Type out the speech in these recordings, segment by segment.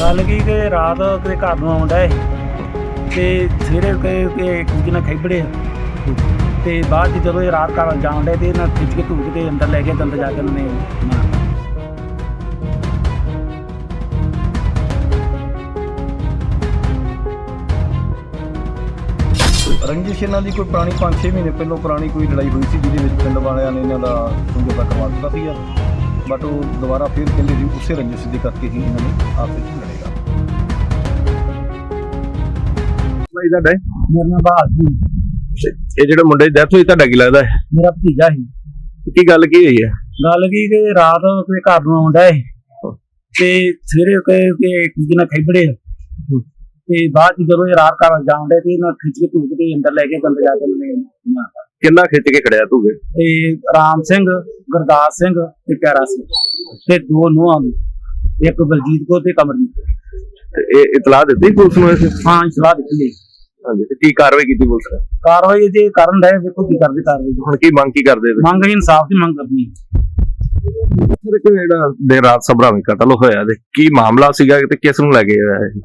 ਗੱਲ ਕੀ ਕਿ ਰਾਤ ਕਿਤੇ ਘਰ ਨੂੰ ਆਉਂਦਾ ਏ ਤੇ ਸਵੇਰੇ ਕਿ ਕਿ ਕੁਝ ਨਾ ਖੈਬੜੇ ਤੇ ਬਾਅਦ 'ਚ ਜਦੋਂ ਇਹ ਰਾਤ ਘਰ ਜਾਣ ਤੇ ਇਹਨਾਂ ਖਿੱਚ ਕੇ ਧੂਕ ਤੇ ਅੰਦਰ ਲੈ ਕੇ ਤੇ ਜਾ ਕੇ ਉਹਨੇ ਰੰਜਿਸ਼ ਇਹਨਾਂ ਦੀ ਕੋਈ ਪੁਰਾਣੀ 5-6 ਮਹੀਨੇ ਪਹਿਲਾਂ ਪੁਰਾਣੀ ਕੋਈ ਲੜਾਈ ਹੋਈ ਸੀ ਜਿਹਦੇ ਵਿੱਚ ਪਿੰਡ ਵਾਲਿਆਂ ਨੇ ਇਹਨਾਂ ਦਾ ਸਮਝੌਤਾ ਕਰਵਾ ਦਿੱਤਾ ਸੀਗਾ। ਬਟ ਉਹ ਦੁਬਾਰਾ ਫਿਰ ਕਹਿੰਦੇ ਜੀ ਉਸੇ ਰੰਜਿਸ਼ ਦੇ ਕਰਕੇ ਹੀ ਇਹਨਾਂ ਨੇ ਆਪਸ ਵਿੱਚ ਲੜੇਗਾ ਭਾਈ ਤੁਹਾਡਾ ਹੈ? ਮੇਰਾ ਨਾਮ ਬਹਾਦਰ ਜੀ। ਤੇ ਇਹ ਜਿਹੜੇ ਮੁੰਡੇ ਦੀ ਡੈਥ ਹੋਈ ਤੁਹਾਡਾ ਕੀ ਲੱਗਦਾ ਹੈ? ਮੇਰਾ ਭਤੀਜਾ ਸੀ। ਕੀ ਗੱਲ ਕੀ ਹੋਈ ਹੈ? ਗੱਲ ਕੀ ਕਿ ਰਾਤ ਕਿਤੇ ਘਰ ਨੂੰ ਆਉਂਦਾ ਏ ਤੇ ਸਵੇਰੇ ਕਿ ਕਿ ਕੁਝ ਨਾ ਖੈਬੜੇ ਤੇ ਬਾਅਦ 'ਚ ਜਦੋਂ ਇਹ ਰਾਤ ਘਰ ਜਾਣ ਡੇ ਤੇ ਇਹਨਾਂ ਖਿੱਚ ਕੇ ਧੂਕ ਤੇ ਅੰਦਰ ਲੈ ਕੇ ਤੇ ਅੰਦਰ ਜਾ ਕੇ ਉਹਨੇ ਕਿੰਨਾ ਖਿੱਚ ਕੇ ਖੜਿਆ ਤੂਗੇ ਤੇ ਰਾਮ ਸਿੰਘ ਗੁਰਦਾਸ ਸਿੰਘ ਤੇ ਪਿਆਰਾ ਸਿੰਘ ਤੇ ਦੋ ਨੂੰਹਾਂ ਨੂੰ ਇੱਕ ਬਲਜੀਤ ਕੋ ਤੇ ਕਮਰਜੀਤ ਤੇ ਇਹ ਇਤਲਾਹ ਦਿੱਤੀ ਪੁਲਿਸ ਨੂੰ ਇਸ ਹਾਂ ਸਲਾਹ ਦਿੱਤੀ ਹੈ। ਹਾਂਜੀ ਤੇ ਕੀ ਕਾਰਵਾਈ ਕੀਤੀ ਪੁਲਿਸ ਨੇ? ਕਾਰਵਾਈ ਜੇ ਕਰਨ ਡਏ ਵੇਖੋ ਕੀ ਕਰਦੇ ਕਾਰਵਾਈ। ਹੁਣ ਕੀ ਮੰਗ ਕੀ ਕਰਦੇ ਮੰਗ ਇਨਸਾਫ ਦੀ ਮੰਗ ਕਰਨੀ ਹੈ। ਸਰ ਇੱਕ ਜਿਹੜਾ ਦੇਰ ਰਾਤ ਸਭਰਾਵੀ ਕਤਲ ਹੋਇਆ ਤੇ ਕੀ ਮਾਮਲਾ ਸੀਗਾ ਤੇ ਕਿਸ ਨੂੰ ਲੈ ਕੇ ਆਇਆ ਇਹ?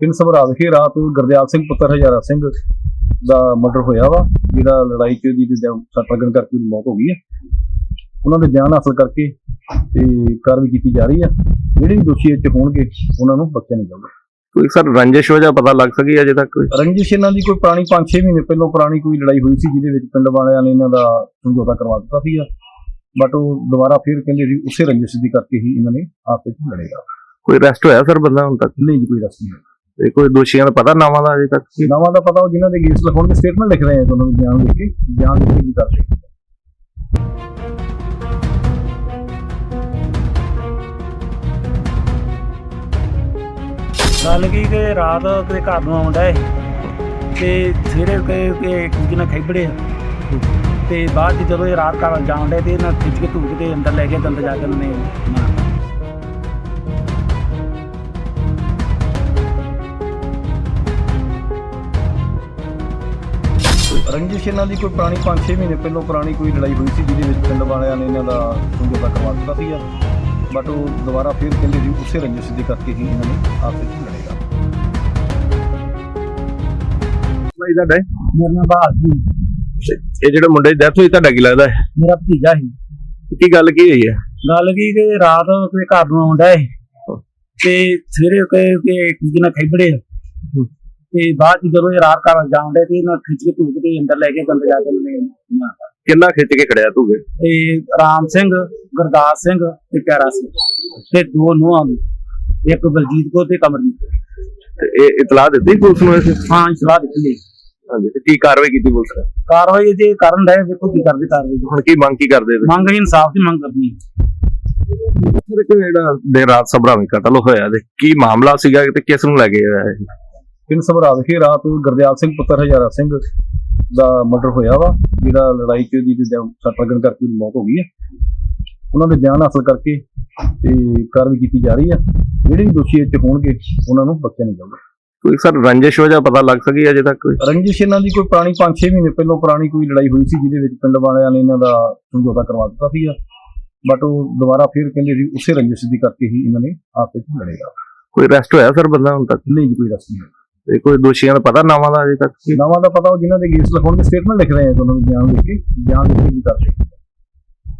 ਪਿੰਡ ਸਭਰਾ ਵਿਖੇ ਰਾਤ ਗੁਰਦਿਆਲ ਸਿੰਘ ਪੁੱਤਰ ਹਜ਼ਾਰਾ ਸਿੰਘ ਦਾ ਮਰਡਰ ਹੋਇਆ ਵਾ ਜਿਹੜਾ ਲੜਾਈ ਚ ਉਹਦੀ ਦੇ ਸੱਟ ਲੱਗਣ ਕਰਕੇ ਉਹਦੀ ਮੌਤ ਹੋ ਗਈ ਹੈ। ਉਹਨਾਂ ਦੇ ਬਿਆਨ ਹਾਸਲ ਕਰਕੇ ਤੇ ਕਾਰਵਾਈ ਕੀਤੀ ਜਾ ਰਹੀ ਹੈ ਜਿਹੜੇ ਵੀ ਦੋਸ਼ੀ 'ਚ ਹੋਣਗੇ ਉਹਨਾਂ ਨੂੰ ਬਖਸ਼ਿਆ ਨਹੀਂ ਜਾਊਗਾ। ਕੋਈ ਸਰ ਰੰਜਿਸ਼ ਵਜ੍ਹਾ ਪਤਾ ਲੱਗ ਸਕੀ ਅਜੇ ਤੱਕ ਕੋਈ? ਰੰਜਿਸ਼ ਇਹਨਾਂ ਦੀ ਕੋਈ ਪੁਰਾਣੀ 5-6 ਮਹੀਨੇ ਪਹਿਲਾਂ ਪੁਰਾਣੀ ਕੋਈ ਲੜਾਈ ਹੋਈ ਸੀ ਜਿਹਦੇ ਵਿੱਚ ਪਿੰਡ ਵਾਲਿਆਂ ਨੇ ਇਹਨਾਂ ਦਾ ਸਮਝੌਤਾ ਕਰਵਾ ਦਿੱਤਾ ਸੀਗਾ। ਬਟ ਉਹ ਦੁਬਾਰਾ ਫਿਰ ਕਹਿੰਦੇ ਜੀ ਉਸੇ ਰੰਜਿਸ਼ ਦੀ ਕਰਕੇ ਹੀ ਇਹਨਾਂ ਨੇ ਆਪਸ ਵਿੱਚ ਲੜੇਗਾ ਕੋਈ ਅਰੈਸਟ ਹੋਇਆ ਸਰ ਬੰਦਾ ਹੁਣ ਤੱਕ? ਨਹੀਂ ਜੀ ਕੋਈ ਰਸਮ ਨਹੀਂ ਤੇ ਕੋਈ ਦੋਸ਼ੀਆਂ ਦਾ ਪਤਾ ਨਾਵਾਂ ਦਾ ਅਜੇ ਤੱਕ? ਨਾਵਾਂ ਦਾ ਪਤਾ ਉਹ ਜਿਨ੍ਹਾਂ ਦੇ ਕੇਸ ਲਿਖਾਉਣਗੇ ਸਟੇਟਮੈਂਟ ਲਿਖ ਰਹੇ ਆ ਤੁਹਾਨੂੰ ਬਿਆਨ ਲਿਖ ਕੇ। ਬਿਆਨ ਲਿਖ ਕੇ ਵੀ ਕਰਦੇ ਗੱਲ ਕੀ ਕਿ ਰਾਤ ਕਿਤੇ ਘਰ ਨੂੰ ਆਉਂਦਾ ਏ ਤੇ ਸਵੇਰੇ ਕਿ ਕਿ ਕੁਝ ਨਾ ਖੈਬੜੇ ਤੇ ਬਾਅਦ 'ਚ ਜਦੋਂ ਇਹ ਰਾਤ ਘਰ ਜਾਣ ਤੇ ਇਹਨਾਂ ਖਿੱਚ ਕੇ ਧੂਕ ਤੇ ਅੰਦਰ ਲੈ ਕੇ ਤੇ ਜਾ ਕੇ ਉਹਨੇ ਮਾਰਤਾ ਰੰਜਿਸ਼ ਇਹਨਾਂ ਦੀ ਕੋਈ ਪੁਰਾਣੀ 5-6 ਮਹੀਨੇ ਪਹਿਲਾਂ ਪੁਰਾਣੀ ਕੋਈ ਲੜਾਈ ਹੋਈ ਸੀ ਜਿਹਦੇ ਵਿੱਚ ਪਿੰਡ ਵਾਲਿਆਂ ਨੇ ਇਹਨਾਂ ਦਾ ਸਮਝੌਤਾ ਕਰਵਾ ਦਿੱਤਾ ਸੀਗਾ? ਬਟ ਉਹ ਦੁਬਾਰਾ ਫਿਰ ਕਹਿੰਦੇ ਜੀ ਉਸੇ ਰੰਜਿਸ਼ ਦੇ ਕਰਕੇ ਹੀ ਇਹਨਾਂ ਨੇ ਆਪਸ ਵਿੱਚ ਲੜੇਗਾ ਭਾਈ ਤੁਹਾਡਾ ਹੈ? ਮੇਰਾ ਨਾਮ ਬਹਾਦਰ ਜੀ। ਇਹ ਜਿਹੜੇ ਮੁੰਡੇ ਦੀ ਡੈਥ ਹੋਈ ਤੁਹਾਡਾ ਕੀ ਲੱਗਦਾ ਹੈ? ਮੇਰਾ ਭਤੀਜਾ ਸੀ। ਕੀ ਗੱਲ ਕੀ ਹੋਈ ਹੈ? ਗੱਲ ਕੀ ਕਿ ਰਾਤ ਕਿਤੇ ਘਰ ਨੂੰ ਆਉਂਦਾ ਏ ਤੇ ਸਵੇਰੇ ਕਿ ਕਿ ਕੁਝ ਨਾ ਖੈਬੜੇ ਤੇ ਬਾਅਦ 'ਚ ਜਦੋਂ ਇਹ ਰਾਤ ਘਰ ਜਾਣ ਡੇ ਤੇ ਇਹਨਾਂ ਖਿੱਚ ਕੇ ਧੂਕ ਤੇ ਅੰਦਰ ਲੈ ਕੇ ਅੰਦਰ ਜਾ ਕੇ ਉਹਨੇ ਕਿੰਨਾ ਖਿੱਚ ਕੇ ਖੜਿਆ ਤੂਗੇ ਤੇ ਰਾਮ ਸਿੰਘ ਗੁਰਦਾਸ ਸਿੰਘ ਤੇ ਪਿਆਰਾ ਸਿੰਘ। ਤੇ ਦੋ ਨੂੰਹਾਂ ਨੂੰ ਇੱਕ ਬਲਜੀਤ ਕੋ ਤੇ ਕਮਰਜੀਤ ਤੇ ਇਹ ਇਤਲਾਹ ਦਿੱਤੀ ਪੁਲਿਸ ਨੂੰ ਇਸ? ਹਾਂ ਸਲਾਹ ਦਿੱਤੀ ਹੈ। ਹਾਂਜੀ ਤੇ ਕੀ ਕਾਰਵਾਈ ਕੀਤੀ ਪੁਲਿਸ ਨੇ? ਕਾਰਵਾਈ ਜੇ ਕਰਨ ਡਏ ਵੇਖੋ ਕੀ ਕਰਦੇ ਕਾਰਵਾਈ। ਹੁਣ ਕੀ ਮੰਗ ਕੀ ਕਰਦੇ ਤੁਸੀਂ ਮੰਗ ਇਨਸਾਫ ਦੀ ਮੰਗ ਕਰਨੀ ਹੈ। ਸਰ ਇੱਕ ਜਿਹੜਾ ਦੇਰ ਰਾਤ ਸਭਰਾਵੀ ਕਤਲ ਹੋਇਆ ਤੇ ਕੀ ਮਾਮਲਾ ਸੀਗਾ ਤੇ ਕਿਸ ਨੂੰ ਲੈ ਕੇ ਆਇਆ ਇਹ? ਪਿੰਡ ਸਭਰਾ ਵਿਖੇ ਰਾਤ ਗੁਰਦਿਆਲ ਸਿੰਘ ਪੁੱਤਰ ਹਜ਼ਾਰਾ ਸਿੰਘ ਦਾ ਮਰਡਰ ਹੋਇਆ ਵਾ ਜਿਹੜਾ ਲੜਾਈ ਚ ਉਹਦੀ ਦੇ ਸੱਟ ਲੱਗਣ ਕਰਕੇ ਉਹਦੀ ਮੌਤ ਹੋ ਗਈ ਹੈ। ਉਹਨਾਂ ਦੇ ਬਿਆਨ ਹਾਸਲ ਕਰਕੇ ਤੇ ਕਾਰਵਾਈ ਕੀਤੀ ਜਾ ਰਹੀ ਹੈ। ਜਿਹੜੇ ਵੀ ਦੋਸ਼ੀ 'ਚ ਹੋਣਗੇ ਉਹਨਾਂ ਨੂੰ ਬਖਸ਼ਿਆ ਨਹੀਂ ਜਾਊਗਾ। ਕੋਈ ਸਰ ਰੰਜਿਸ਼ ਵਜ੍ਹਾ ਪਤਾ ਲੱਗ ਸਕੀ ਅਜੇ ਤੱਕ ਕੋਈ? ਰੰਜਿਸ਼ ਇਹਨਾਂ ਦੀ ਕੋਈ ਪੁਰਾਣੀ 5-6 ਮਹੀਨੇ ਪਹਿਲਾਂ ਪੁਰਾਣੀ ਕੋਈ ਲੜਾਈ ਹੋਈ ਸੀ ਜਿਹਦੇ ਵਿੱਚ ਪਿੰਡ ਵਾਲਿਆਂ ਨੇ ਇਹਨਾਂ ਦਾ ਸਮਝੌਤਾ ਕਰਵਾ ਦਿੱਤਾ ਸੀਗਾ। ਬਟ ਉਹ ਦੁਬਾਰਾ ਫਿਰ ਕਹਿੰਦੇ ਜੀ ਉਸੇ ਰੰਜਿਸ਼ ਦੀ ਕਰਕੇ ਹੀ ਇਹਨਾਂ ਨੇ ਆਪਸ ਵਿੱਚ ਲੜੇਗਾ ਕੋਈ ਅਰੈਸਟ ਹੋਇਆ ਸਰ ਬੰਦਾ ਹੁਣ ਤੱਕ? ਨਹੀਂ ਜੀ ਕੋਈ ਰਸਮ ਨਹੀਂ ਤੇ ਕੋਈ ਦੋਸ਼ੀਆਂ ਦਾ ਪਤਾ, ਨਾਵਾਂ ਦਾ ਅਜੇ ਤੱਕ? ਨਾਵਾਂ ਦਾ ਪਤਾ ਉਹ ਜਿਨ੍ਹਾਂ ਦੇ ਕੇਸ ਲਿਖਾਉਣਗੇ ਸਟੇਟਮੈਂਟ ਲਿਖ ਰਹੇ ਆ ਤੁਹਾਨੂੰ ਬਿਆਨ ਲਿਖ ਕੇ, ਬਿਆਨ ਲਿਖ ਕੇ ਕੀ ਕਰਦੇ